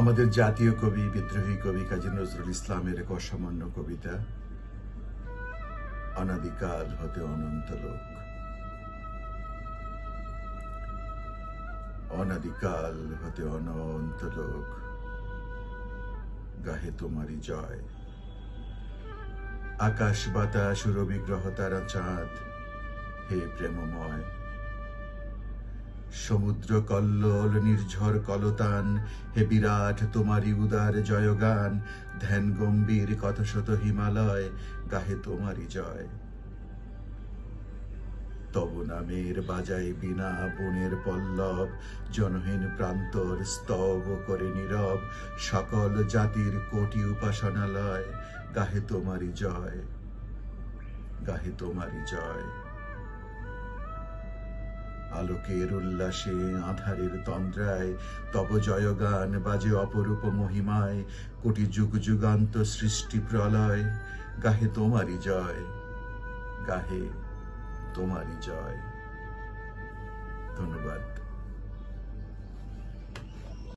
আমাদের জাতীয় কবি, বিদ্রোহী কবি কাজী নজরুল ইসলামের এক অসামান্য কবিতা, অনাদিকাল হতে অনন্ত লোক। অনাদিকাল হতে অনন্ত লোক, গাহে তোমারই জয়। আকাশ, বাতাস রবি গ্রহ তারা চাঁদ, হে প্রেমময়। সমুদ্র কল্লোল নির্ঝর কলতান। হে বিরাট তোমারি উদার জয়গান। ধ্যান গম্ভীর শত হিমালয়, গাহে তোমারি জয়। তব নামের বাজাই বিনা বনের পল্লব, জনহীন প্রান্তর স্তব করে নীরব, সকল জাতির কোটি উপাসনালয়, গাহে তোমারি জয়, গাহে তোমারি জয়। আলোকের উল্লাসে, আধারের তন্দ্রায়, তব জয়গান বাজে অপরূপ মহিমায়, কোটি যুগ যুগান্ত সৃষ্টি প্রলয়, গাহে তোমারই জয়, গাহে তোমারই জয়। ধন্যবাদ।